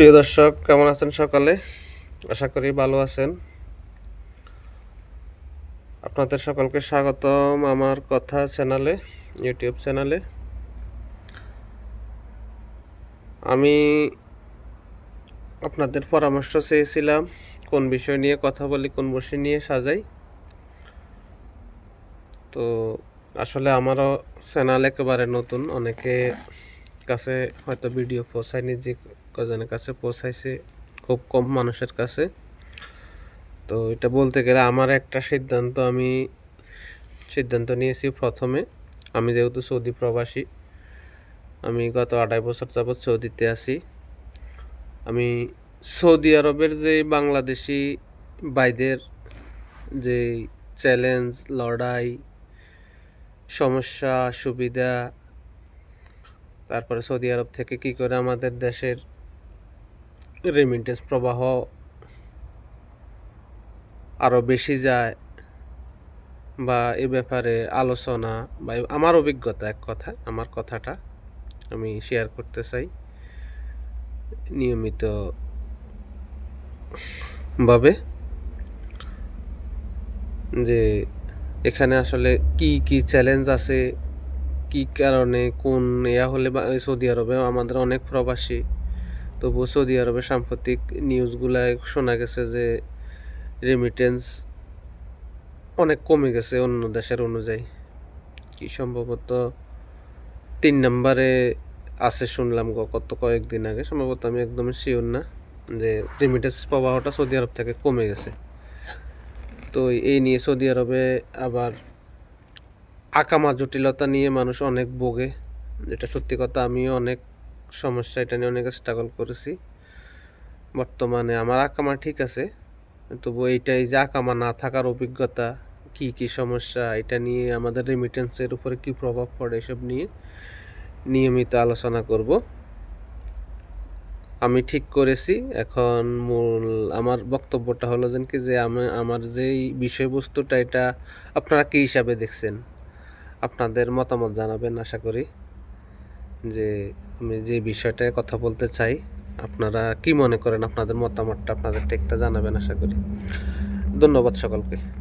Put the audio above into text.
প্রিয় দর্শক, কেমন আছেন সকালে? আশা করি ভালো আছেন। আপনাদের সকলকে স্বাগতম আমার কথা চ্যানেলে, ইউটিউব চ্যানেলে। আমি আপনাদের পরামর্শ চেয়েছিলাম, কোন বিষয় নিয়ে কথা বলি, কোন বিষয় নিয়ে সাজাই। তো আসলে আমারও চ্যানেল একেবারে নতুন, অনেকে কাছে হয়তো ভিডিও পৌঁছায়নি যে কজনের কাছে পৌঁছাইছে, খুব কম মানুষের কাছে। তো এটা বলতে গেলে আমার একটা সিদ্ধান্ত, আমি সিদ্ধান্ত নিয়েছি প্রথমে। আমি যেহেতু সৌদি প্রবাসী, আমি গত আড়াই বছর যাবৎ সৌদিতে আছি। আমি সৌদি আরবের যে বাংলাদেশি বাইদের যে চ্যালেঞ্জ, লড়াই, সমস্যা, সুবিধা, তারপরে সৌদি আরব থেকে কি করে আমাদের দেশের রেমিটেন্স প্রবাহ আরও বেশি যায় বা এ ব্যাপারে আলোচনা বা আমার অভিজ্ঞতা, এক কথা, আমার কথাটা আমি শেয়ার করতে চাই। নিয়মিত ভাবে যে এখানে আসলে কি কি চ্যালেঞ্জ আছে, কি কারণে, কোন ইয়া হলে বা সৌদি আরবে আমাদের অনেক প্রবাসী তবুও সৌদি আরবে সাম্প্রতিক নিউজগুলায় শোনা গেছে যে রেমিটেন্স অনেক কমে গেছে অন্য দেশের অনুযায়ী। কি সম্ভবত তিন নম্বরে আছে শুনলাম গত কয়েকদিন আগে। সম্ভবত আমি একদমই শিওর না যে রেমিটেন্স প্রবাহটা সৌদি আরব থেকে কমে গেছে। তো এই নিয়ে সৌদি আরবে আবার আকামা জটিলতা নিয়ে মানুষ অনেক ভোগে, যেটা সত্যি কথা আমিও অনেক সমস্যা, এটা নিয়ে অনেক স্ট্রাগল করেছি। বর্তমানে আমার আকামা ঠিক আছে তবু এইটাই যে আকামা না থাকার অভিজ্ঞতা, কি কি সমস্যা, এটা নিয়ে আমাদের রেমিটেন্সের উপরে কি প্রভাব পড়ে, এসব নিয়ে নিয়মিত আলোচনা করব। আমি ঠিক করেছি, এখন মূল আমার বক্তব্যটা হলো যেন কি যে আমি, আমার যেই বিষয়বস্তুটা, এটা আপনারা কী হিসাবে দেখছেন? আপনাদের মতামত জানাবেন, আশা করি। যে আমি যে বিষয়টায় কথা বলতে চাই, আপনারা কি মনে করেন? আপনাদের মতামতটা আপনাদের টেকটা জানাবেন আশা করি। ধন্যবাদ সকলকে।